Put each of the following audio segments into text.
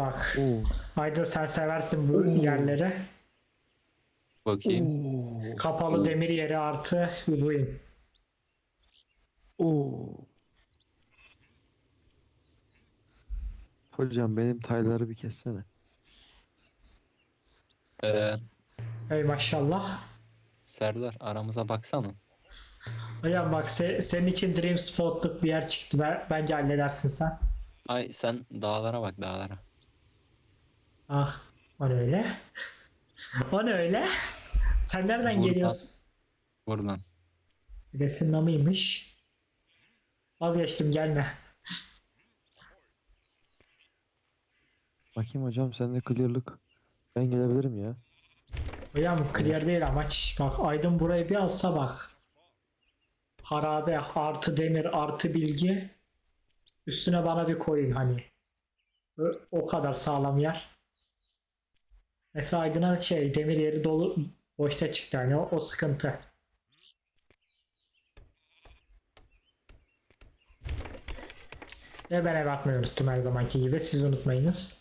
Bak. Oo. Aydın sen seversin bu yerleri. Bakayım. Oo. Kapalı demir yeri artı Ubuin. Oo. Hocam benim tayları bir kessene. Ee, Ey maşallah. Serdar aramıza baksana. Hocam bak se- senin için Dream Spot'luk bir yer çıktı. Ben- bence halledersin sen. Ay sen dağlara bak dağlara. Ah o ne öyle? o ne öyle? Sen nereden Buradan. geliyorsun? Buradan. Senin namıymış. Vazgeçtim gelme. Bakayım hocam sende clearlık. Ben gelebilirim ya. Hocam clear değil amaç. Bak Aydın burayı bir alsa bak. Harabe artı demir artı bilgi. Üstüne bana bir koyun hani. O kadar sağlam yer. Mesela Aydın'a şey demir yeri dolu boşta çıktı hani o, o sıkıntı. Ve ben ev atmayı unuttum her zamanki gibi. Siz unutmayınız.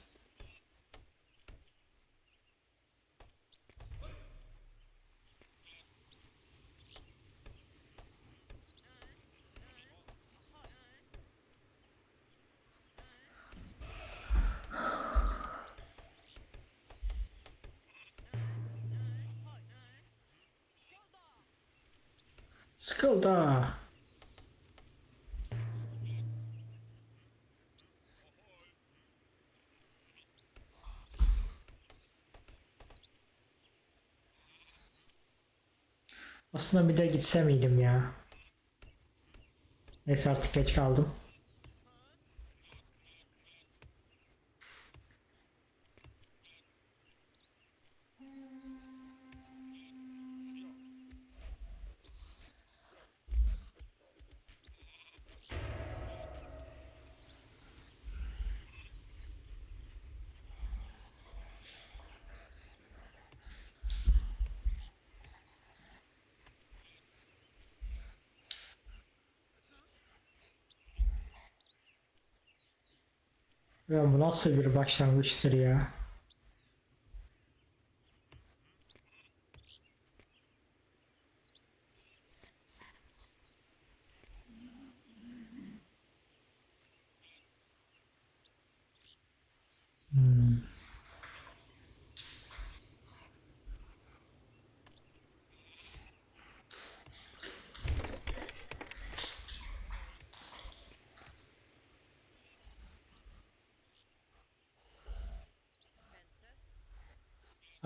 Sıkıldı. Aslında bir de gitse miydim ya? Neyse artık geç kaldım. Ya bu nasıl bir başlangıçtır ya?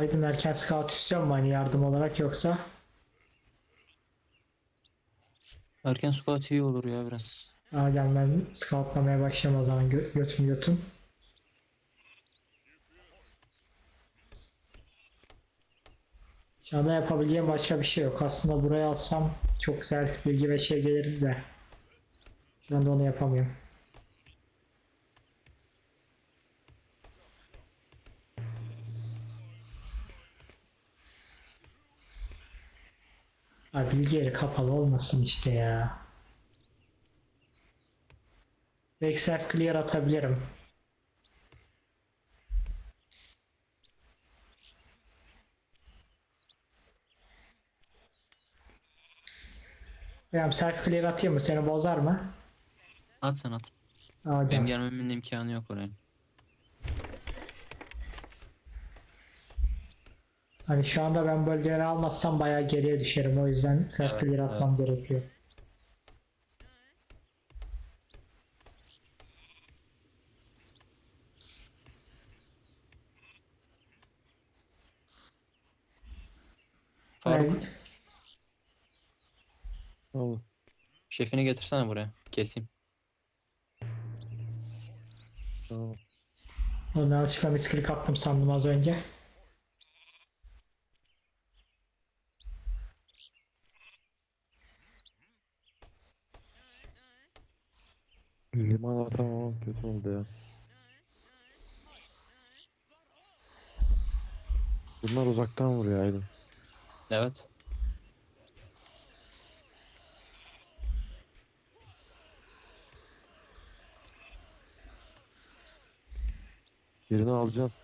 Aydın erken scout istiyor mu hani yardım olarak yoksa? Erken squat iyi olur ya biraz. Gel ben scoutlamaya başlayayım o zaman gö götüm götüm. Şu anda yapabileceğim başka bir şey yok. Aslında buraya alsam çok güzel bilgi ve şey geliriz de. Şu anda onu yapamıyorum. Abi bilgi yeri kapalı olmasın işte ya. Belki self clear atabilirim. Hocam self clear atayım mı? Seni bozar mı? At sen at. Aa. Benim gelmemin imkanı yok oraya. Hani şu anda ben bölgeleri almazsam bayağı geriye düşerim. O yüzden self Evet, atmam gerekiyor. Faruk Ne oldu? şefini getirsene buraya. Keseyim. Tamam. Onu yanlışlıkla misklik attım sandım az önce. Liman atamam kötü oldu ya. Bunlar uzaktan vuruyor Aydın. Evet. Yerini alacaksın.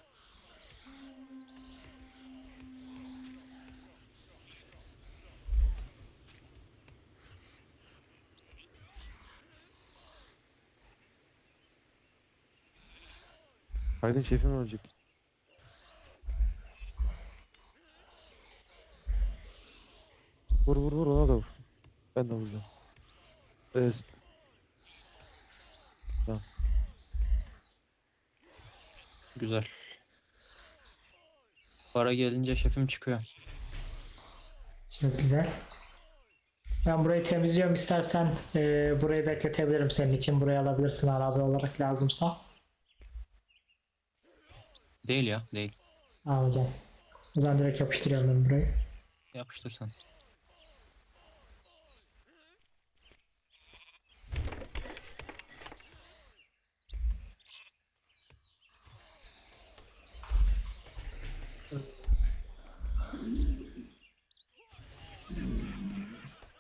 Aydın şefim ölecek. Vur vur vur ona da vur. Ben de vuracağım. Evet. Güzel. Para gelince şefim çıkıyor. Çok güzel. Ben burayı temizliyorum. İstersen eee, burayı bekletebilirim senin için. Burayı alabilirsin arabi olarak lazımsa. Değil ya değil. Tamam hocam. O zaman direkt yapıştırıyorum ben burayı. Yapıştır sen.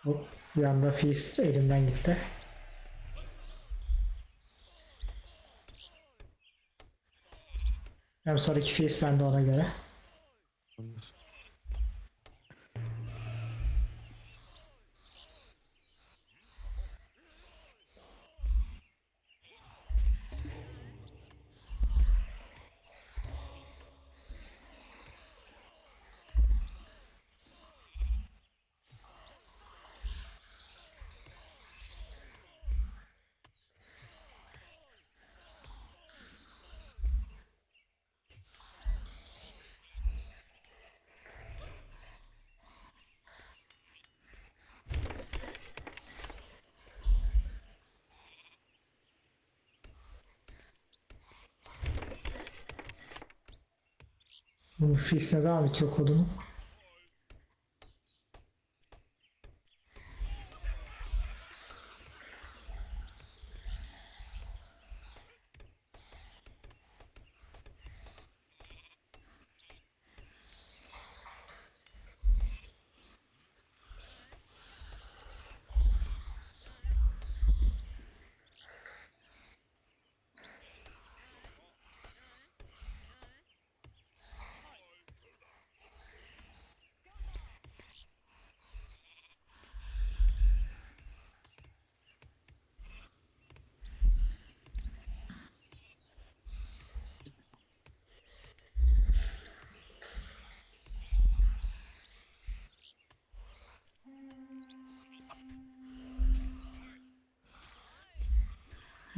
Hop. Bir anda feast elimden gitti. Hem sonraki feast bende ona göre. Tamamdır. Feast ne zaman bitiyor kodunu?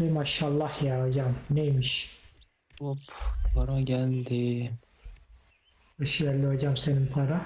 Ey maşallah ya hocam. Neymiş? Hop para geldi. Hoş geldi hocam senin para.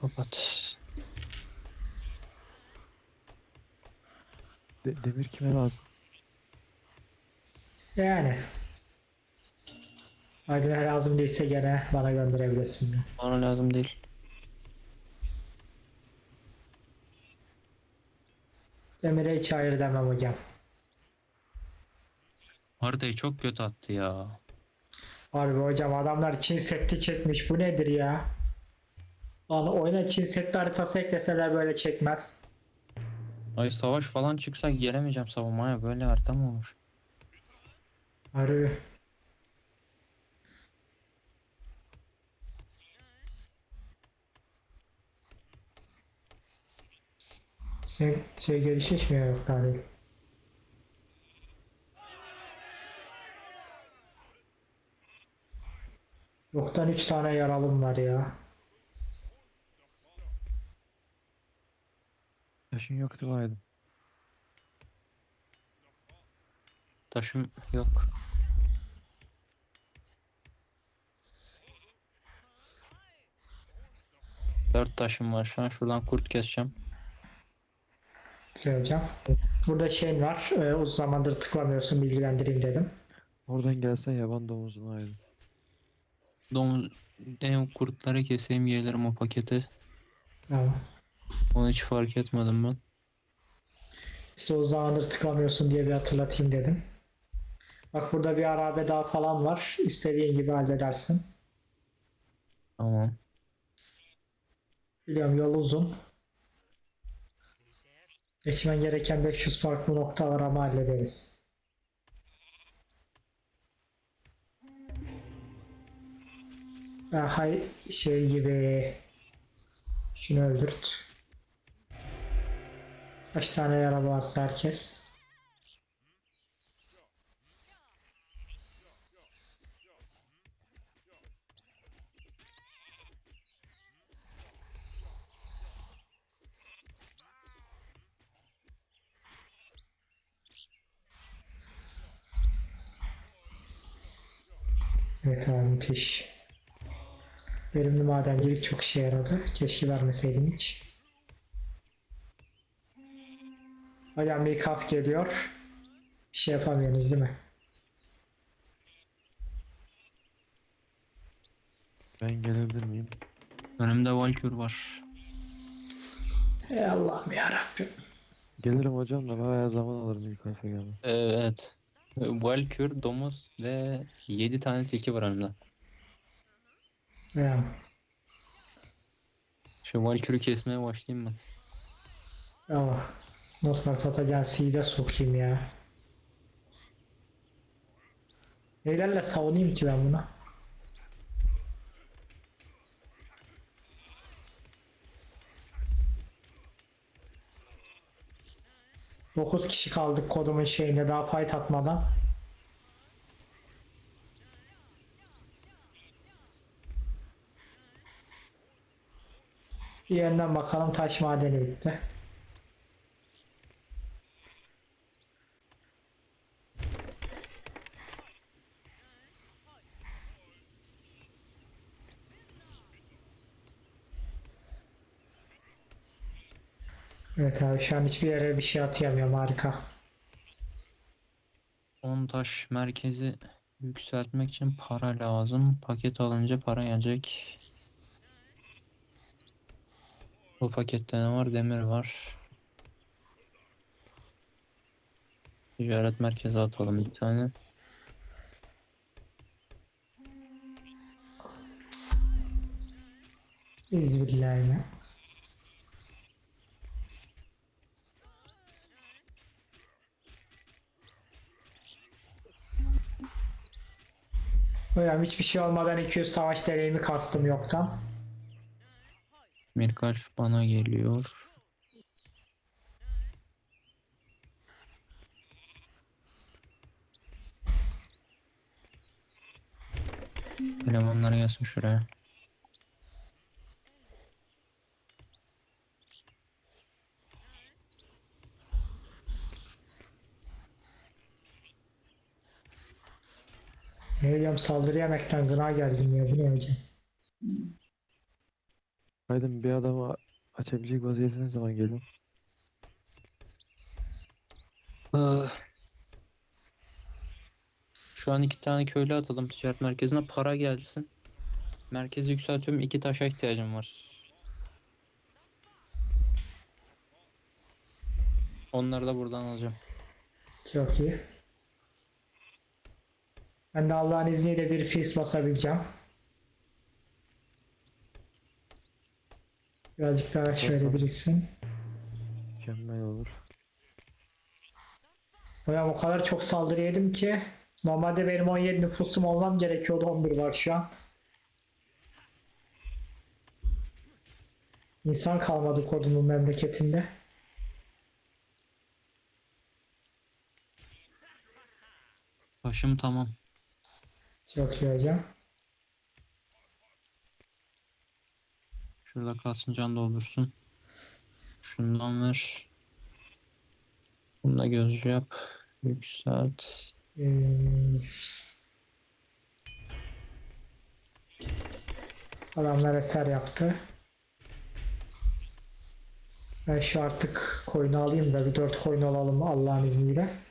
Kapat. De- demir kime lazım? Yani. Aydın'a lazım değilse gene bana gönderebilirsin. Bana lazım değil. Demir'e hiç hayır demem hocam. Haritayı çok kötü attı ya. Harbi hocam adamlar Çin setti çekmiş. Bu nedir ya? Yani oyuna cinsiyetli haritası ekleseler böyle çekmez. Ay savaş falan çıksa gelemeyeceğim savunmaya böyle harita mı olur? Harbi. Sen şey gelişmiyor galiba. Yoktan 3 tane yaralım var ya. Taşın yoktu Aydın. Taşım yok. Dört taşım var şu an. Şuradan kurt keseceğim. Söyleyeceğim. Burada şey var. E, uzun zamandır tıklamıyorsun bilgilendireyim dedim. Oradan gelsen yaban domuzuna Aydın. Domuz dev kurtları keseyim gelirim o pakete. Tamam. Onu hiç fark etmedim ben. İşte uzun zamandır tıklamıyorsun diye bir hatırlatayım dedim. Bak burada bir arabe daha falan var. İstediğin gibi halledersin. Tamam. Biliyorum yol uzun. Geçmen gereken 500 farklı nokta var ama hallederiz. Hay şey gibi şunu öldürt. Kaç tane yaralı varsa herkes. Evet abi müthiş. Verimli madencilik çok işe yaradı. Keşke vermeseydim hiç. Hocam bir kaf geliyor. Bir şey yapamıyorsunuz değil mi? Ben gelebilir miyim? Önümde Valkür var. Ey Allah'ım yarabbim. Gelirim hocam da bayağı zaman alır ilk harfe gelme. Evet. Valkür, domuz ve 7 tane tilki var önümde. Ya, Şu Valkür'ü kesmeye başlayayım ben. ya. Notlar tatacan de sokayım ya. Neylerle savunayım ki ben buna? Dokuz kişi kaldık kodumun şeyinde daha fight atmadan. Bir yandan bakalım taş madeni bitti. Evet abi şu an hiçbir yere bir şey atayamıyorum harika. 10 taş merkezi yükseltmek için para lazım. Paket alınca para gelecek. Bu pakette ne var? Demir var. Ticaret merkezi atalım bir tane. İzbillahi. Hocam hiçbir şey olmadan 200 savaş deneyimi kastım yoktan. Mirkaç bana geliyor. Elemanlar gelsin şuraya. Bileyim saldırı yemekten gına geldim ya bu ne hocam? Aydın bir adamı açabilecek vaziyete ne zaman geliyor? Ah. Şu an iki tane köylü atalım ticaret merkezine para gelsin. Merkezi yükseltiyorum. iki taşa ihtiyacım var. Onları da buradan alacağım. Çok iyi. Ben de Allah'ın izniyle bir fix basabileceğim. Birazcık daha şöyle Basam. biriksin. Mükemmel olur. Hocam o kadar çok saldırı yedim ki normalde benim 17 nüfusum olmam gerekiyordu 11 var şu an. İnsan kalmadı kodumun memleketinde. Taşım tamam. Çok iyi hocam. Şurada kalsın can doldursun. Şundan ver. Bunu da gözcü yap. Yükselt. Ee... Adamlar eser yaptı. Ben şu artık koyunu alayım da bir dört koyun alalım Allah'ın izniyle.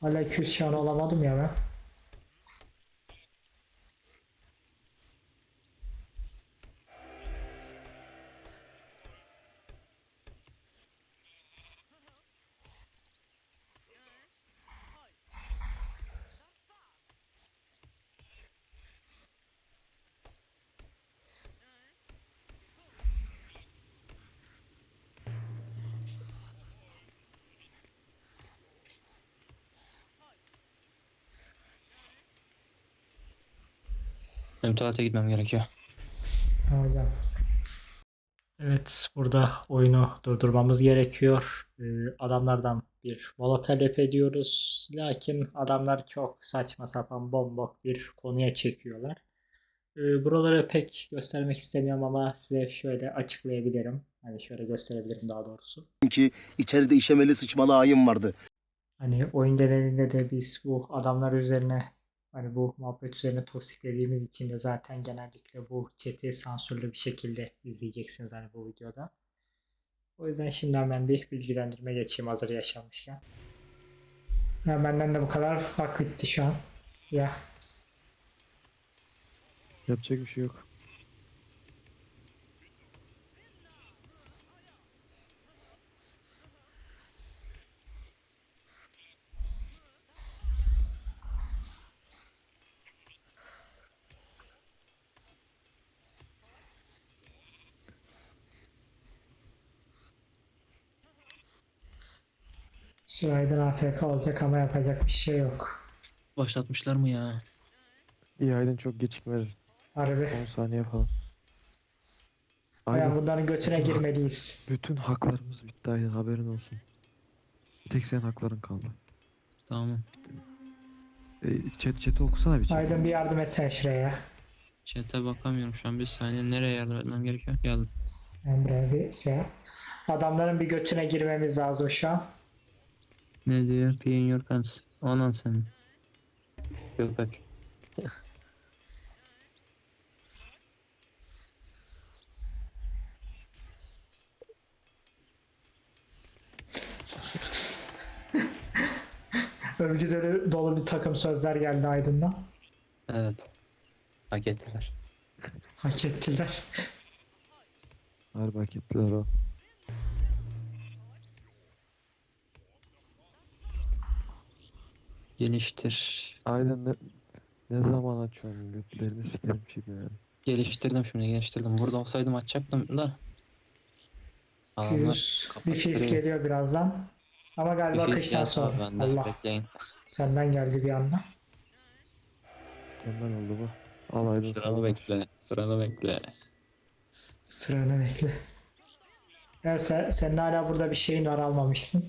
Hala 200 şan alamadım ya ben. Benim tuvalete gitmem gerekiyor. Hocam. Evet, burada oyunu durdurmamız gerekiyor. Ee, adamlardan bir mola talep ediyoruz. Lakin adamlar çok saçma sapan bombok bir konuya çekiyorlar. Ee, buraları pek göstermek istemiyorum ama size şöyle açıklayabilirim. Hani şöyle gösterebilirim daha doğrusu. ki içeride işemeli sıçmalı ayım vardı. Hani oyun genelinde de biz bu adamlar üzerine hani bu muhabbet üzerine toksiklediğimiz için de zaten genellikle bu chat'i sansürlü bir şekilde izleyeceksiniz hani bu videoda. O yüzden şimdiden ben bir bilgilendirme geçeyim hazır yaşanmışken. Ya benden de bu kadar hak bitti şu an. Ya Yapacak bir şey yok. Sıraydan AFK olacak ama yapacak bir şey yok. Başlatmışlar mı ya? İyi Aydın çok gecikmedi. Harbi. 10 saniye falan. Ya Aydın bunların götüne girmeliyiz. bütün haklarımız bitti Aydın haberin olsun. Bir tek senin hakların kaldı. Tamam. E, chat chat'i okusana bir chat. Aydın bir yardım etsen şuraya. Chat'e bakamıyorum şu an. Bir saniye. Nereye yardım etmem gerekiyor? Geldim. Buraya bir şey yap. Adamların bir götüne girmemiz lazım şu an. Ne diyor? Pee in your pants. Anan senin. Köpek. Övgü dolu, dolu bir takım sözler geldi Aydın'dan. Evet. Hak ettiler. Hak ettiler. Harbi hak ettiler o. Geliştir. Aydın ne, ne zaman açıyorsun götlerini sikerim şimdi yani. Geliştirdim şimdi geliştirdim. Burada olsaydım açacaktım da. Adamlar bir fiz kapattırıyor. geliyor birazdan. Ama galiba Bir kıştan sonra. bende. Allah Bekleyin. senden geldi bir anda. Mükemmel oldu bu. Al Aydın Sıranı bekle. Sıranı bekle. Sıranı bekle. Evet sen, senin hala burada bir şeyin var almamışsın.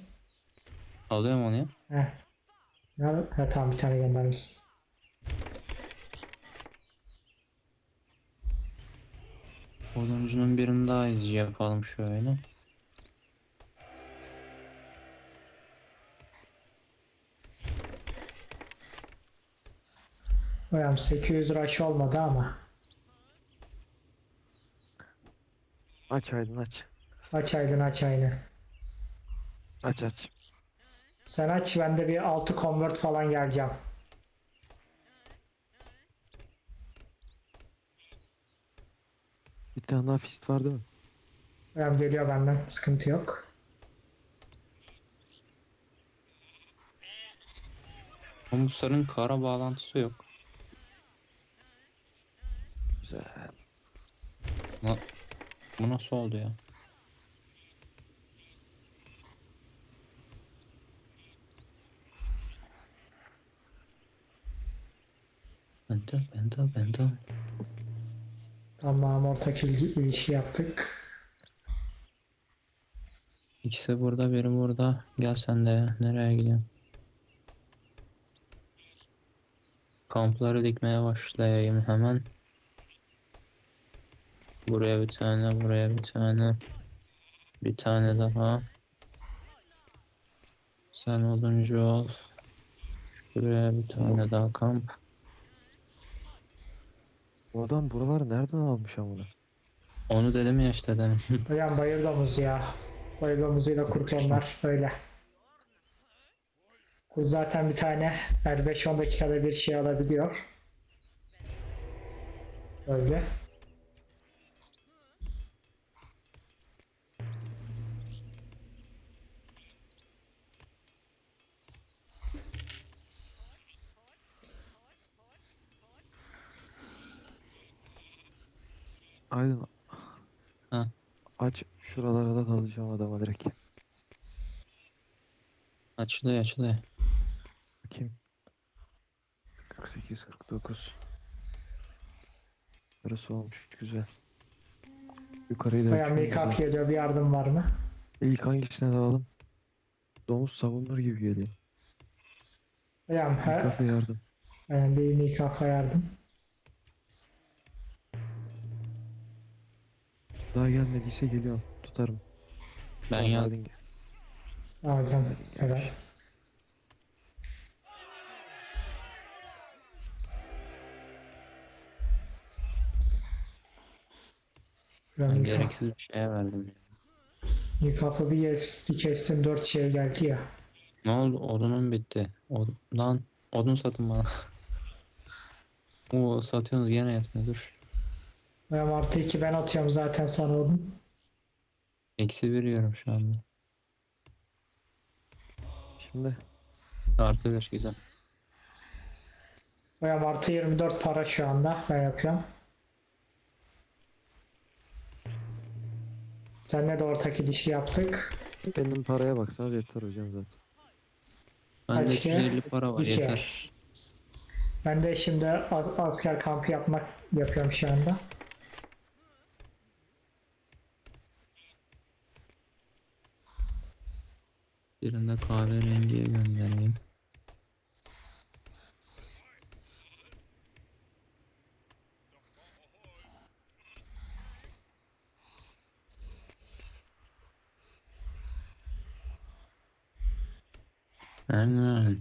Alıyorum onu ya. Heh. Ya, ha, tamam bir tane göndermişsin. Oduncunun birini daha izci yapalım şöyle. Hocam 800 rush olmadı ama. Aç Aydın aç. Aç Aydın aç Aydın. Aç aç. Sen aç ben de bir 6 convert falan geleceğim. Bir tane daha fist var değil mi? Hocam geliyor benden sıkıntı yok. Humusların kara bağlantısı yok. Güzel. Bu nasıl oldu ya? Benta, benta, benta. Tamam ortak ilgi, ilişki yaptık. İkisi burada, biri burada. Gel sen de. Nereye gidiyorsun? Kampları dikmeye başlayayım hemen. Buraya bir tane, buraya bir tane. Bir tane daha. Sen oduncu ol. Şuraya bir tane daha kamp. Bu adam buraları nereden almış amına? Onu dedim ya işte demin. Hocam bayır domuzu ya. Bayır domuzuyla kurt onlar öyle. Kurt zaten bir tane her 5-10 dakikada bir şey alabiliyor. Öyle. Aydın. Ha. Aç şuralara da dalacağım adama direkt. açılıyor açılıyor. Bakayım. 48 49. Burası olmuş güzel. Yukarıyı da Bayağı güzel. geliyor bir yardım var mı? İlk hangisine dalalım? Domuz savunur gibi geliyor. Hocam her, Kafa yardım. yani bir make-up'a yardım. Daha gelmediyse geliyorum. Tutarım. Ben Tamam, ya Aydın gel. Ben Ben gereksiz bir şeye verdim. ya. Make-up'ı bir, yes, bir kestim 4 şey geldi ya. Ne oldu? Odunum bitti. Od lan odun satın bana. Oo satıyorsunuz gene yetmiyor dur. Ben artı 2 ben atıyorum zaten sana odun. Eksi veriyorum şu anda. Şimdi Artı bir güzel. Bayağı artı 24 para şu anda ben yapıyorum. Seninle de ortak ilişki yaptık. benim paraya baksanız yeter hocam zaten. Bende Kaç kere? 250 para var İki. yeter. Ben de şimdi a- asker kampı yapmak yapıyorum şu anda. Birinde kahverengiye göndereyim. Aynen.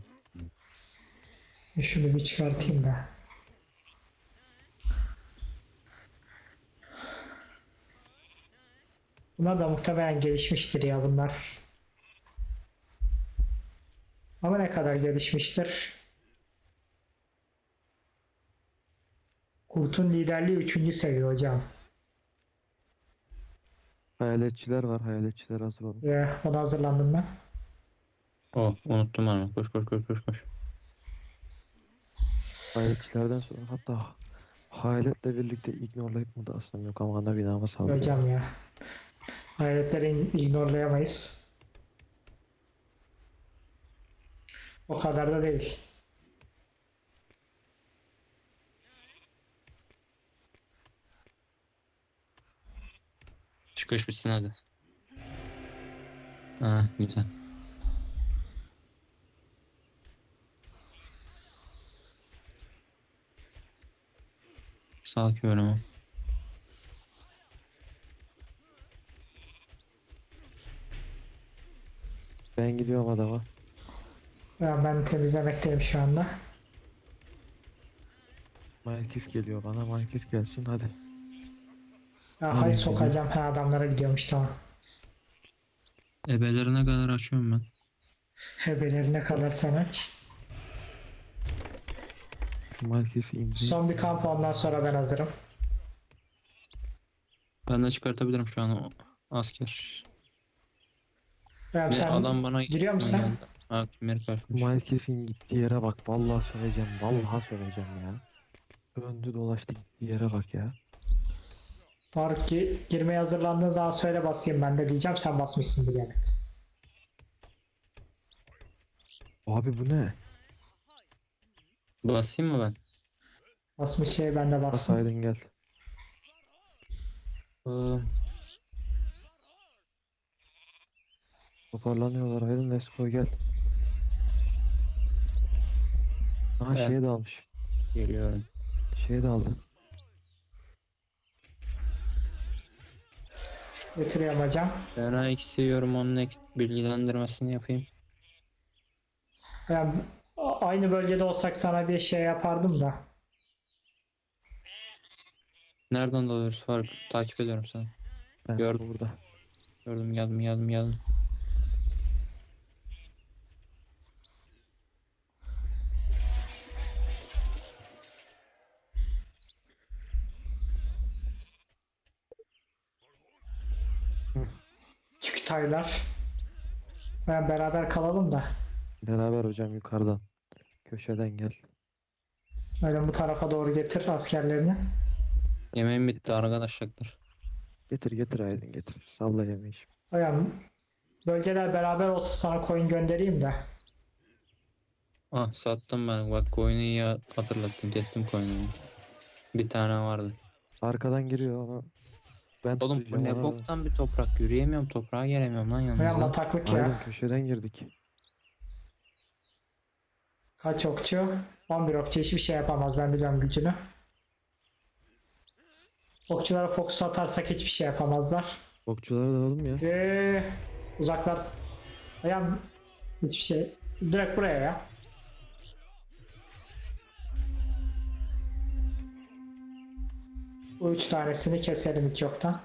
Şunu bir çıkartayım da. Bunlar da muhtemelen gelişmiştir ya bunlar. Kadar gelişmiştir? Kurt'un liderliği 3. seviye hocam. Hayaletçiler var. Hayaletçiler hazır olun. Ya, ona hazırlandım ben. Oh unuttum onu. Koş koş koş koş koş. Hayaletçilerden sonra hatta hayaletle birlikte ignorlayıp mı da aslında yok ama ana binama saldırıyor. Hocam ya. Hayretleri ignorlayamayız. O kadar da değil. Çıkış bitsin hadi. Ha güzel. Sağ. Ben gidiyorum adama. Ya ben temizlemekteyim şu anda. Malkif geliyor bana. Malkif gelsin hadi. Ya hay sokacağım ha adamlara gidiyormuş tamam. Ebelerine kadar açıyorum ben. Hebelerine kadar sen aç. Malkif indi. Son bir kamp ondan sonra ben hazırım. Ben de çıkartabilirim şu an o asker. Ya sen adam bana giriyor musun sen? Ha kimleri kaçmış. Gittiği yere bak. Vallahi söyleyeceğim. Vallahi söyleyeceğim ya. Döndü dolaştı gittiği yere bak ya. Faruk gi- girmeye hazırlandığın zaman söyle basayım ben de diyeceğim sen basmışsındır evet. Abi bu ne? Basayım mı ben? Basmış şey ben de bastım. Basaydın gel. Ee, Toparlanıyorlar. Aydın Lesko gel. Aha Evet. şeye dalmış. Geliyorum. Şey de aldı. Getiriyorum hocam. Ben eksi yiyorum onun ek- bilgilendirmesini yapayım. Yani aynı bölgede olsak sana bir şey yapardım da. Nereden dalıyoruz Faruk? Takip ediyorum seni. Ben Gördüm. burada. Gördüm geldim geldim geldim. Taylar. Ben beraber kalalım da. Beraber hocam yukarıdan. Köşeden gel. Öyle bu tarafa doğru getir askerlerini. Yemeğim bitti arkadaşlar. Getir getir Aydın getir. Salla yemeği şimdi. Hocam bölgeler beraber olsa sana coin göndereyim de. Ah sattım ben. Bak koyunu iyi hatırlattın. Kestim koyunu. Bir tane vardı. Arkadan giriyor ama ben Oğlum bu tutacağım ne boktan bir toprak. Yürüyemiyorum toprağa gelemiyorum lan Hocam yanınıza. bataklık Aydın ya. köşeden girdik. Kaç okçu? 11 okçu hiçbir şey yapamaz ben biliyorum gücünü. Okçulara fokus atarsak hiçbir şey yapamazlar. Okçuları da alalım ya. Ve uzaklar. Ayağım hiçbir şey. Direkt buraya ya. Bu üç tanesini keselim hiç yoktan.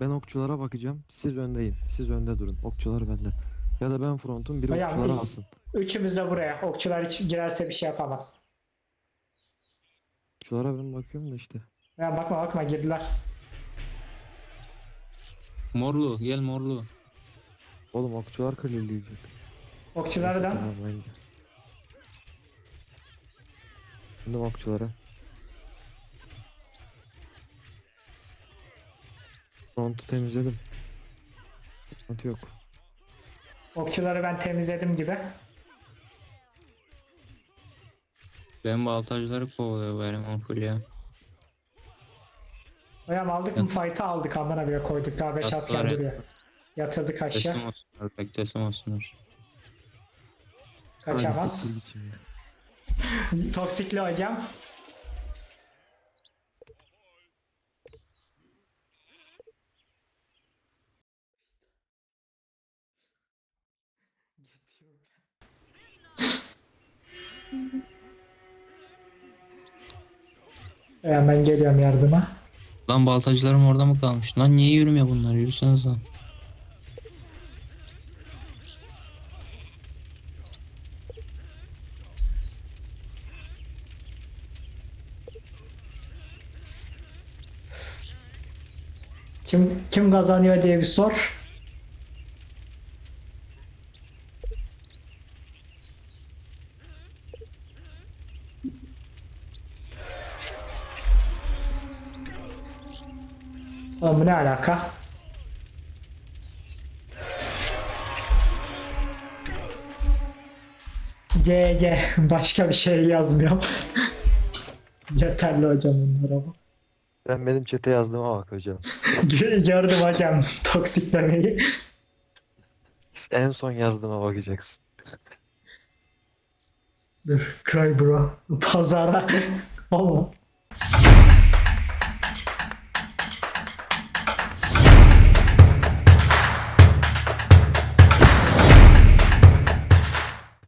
Ben okçulara bakacağım. Siz öndeyin. Siz önde durun. Okçular bende. Ya da ben frontun biri Hocam, okçulara alsın. Üçümüz de buraya. Okçular hiç girerse bir şey yapamaz. Okçulara ben bakıyorum da işte. Ya bakma bakma girdiler. Morlu gel morlu. Oğlum okçular kırılıyacak. Okçuları Neyse, da tamam, ben gidiyorum. Şimdi okçulara. Front'u temizledim. Sıkıntı yok. okçuları ben temizledim gibi. Ben baltacıları kovalıyor bu eleman full ya. Hocam aldık mı fight'ı aldık amına bile koyduk daha 5 Yattılar asker ya. duruyor. Yatırdık aşağı. Teslim olsunlar. Pek teslim olsunlar. Kaçamaz. Toksikli hocam. Hemen geliyorum yardıma. Lan baltacılarım orada mı kalmış? Lan niye yürümüyor bunlar? Yürüseniz lan. Kim kim kazanıyor diye bir sor. Ne alaka? GG başka bir şey yazmıyorum. Yeterli hocam bunlara bu. Sen benim çete yazdığıma bak hocam. Gö- Gördüm hocam toksiklemeyi. En son yazdığıma bakacaksın. Dur cry bro. Pazara. Ama